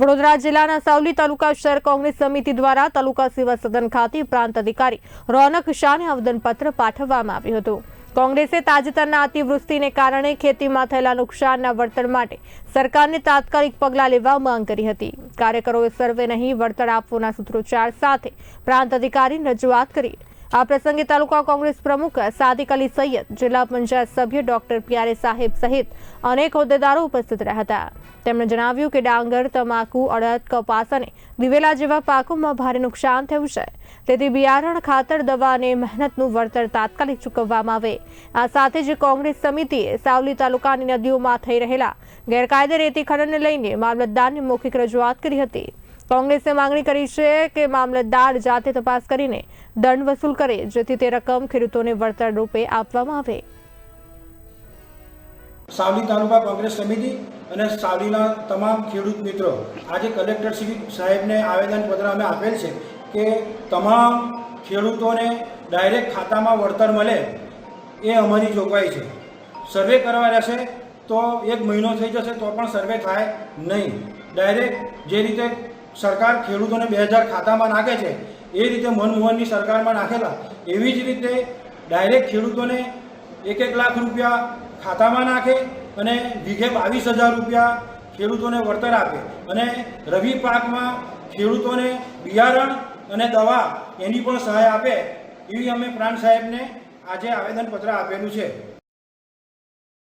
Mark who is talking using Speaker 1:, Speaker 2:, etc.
Speaker 1: વડોદરા જિલ્લાના સાવલી તાલુકા શહેર કોંગ્રેસ સમિતિ દ્વારા તાલુકા સેવા સદન ખાતે પ્રાંત અધિકારી રોનક શાહને આવેદનપત્ર પાઠવવામાં આવ્યું હતું. કોંગ્રેસે તાજેતરના અતિવૃષ્ટિને કારણે ખેતીમાં થયેલા નુકસાનના વળતર માટે સરકારને તાત્કાલિક પગલાં લેવા માંગ કરી હતી. કાર્યકરોએ સર્વે નહીં, વળતર આપવાના સૂત્રોચ્ચાર સાથે પ્રાંત અધિકારીને રજૂઆત કરી આ પ્રસંગે તાલુકા કોંગ્રેસ પ્રમુખ સાદિક અલી સૈયદ, જિલ્લા પંચાયત સભ્ય ડોક્ટર પ્યારે સાહેબ સહિત અનેક હોદ્દેદારો ઉપસ્થિત રહ્યા હતા. તેમણે જણાવ્યું કે ડાંગર, તમાકુ, અડદ, કપાસ અને દિવેલા જેવા પાકોમાં ભારે નુકસાન થયું છે. તેથી બિયારણ, ખાતર, દવા અને મહેનતનું વળતર તાત્કાલિક ચૂકવવામાં આવે. આ સાથે જ કોંગ્રેસ સમિતિએ સાવલી તાલુકાની નદીઓમાં થઈ રહેલા ગેરકાયદે રેતી ખનનને લઈને મામલતદારને મૌખિક રજૂઆત કરી હતી. કોંગ્રેસે માંગણી કરી છે કે મામલતદાર જાતે તપાસ કરીને દંડ વસૂલ કરે, જેથી તે રકમ ખેડૂતોને વળતર રૂપે આપવામાં આવે.
Speaker 2: સાવલી તાલુકા કોંગ્રેસ સમિતિ અને સાવલીના તમામ ખેડૂત મિત્રો, આજે કલેક્ટર શ્રી સાહેબને આવેદનપત્ર અમે આપેલ છે કે તમામ ખેડૂતોને ડાયરેક્ટ ખાતામાં વળતર મળે એ અમારી જોગવાઈ છે. સર્વે કરવા રહેશે તો એક મહિનો થઈ જશે તો પણ સર્વે થાય નહીં. ડાયરેક્ટ જે રીતે સરકાર ખેડૂતોને બે હજાર ખાતામાં નાખે છે. એ રીતે મનમોહનની સરકારમાં નાખેલા. એવી જ રીતે ડાયરેક્ટ ખેડૂતોને એક એક લાખ રૂપિયા ખાતામાં નાખે અને વીઘે બાવીસ હજાર રૂપિયા ખેડૂતોને વળતર આપે. અને રવિ પાકમાં ખેડૂતોને બિયારણ અને દવા એની પણ સહાય આપે. એવી અમે પ્રાણ સાહેબને આજે આવેદનપત્ર આપેલું છે.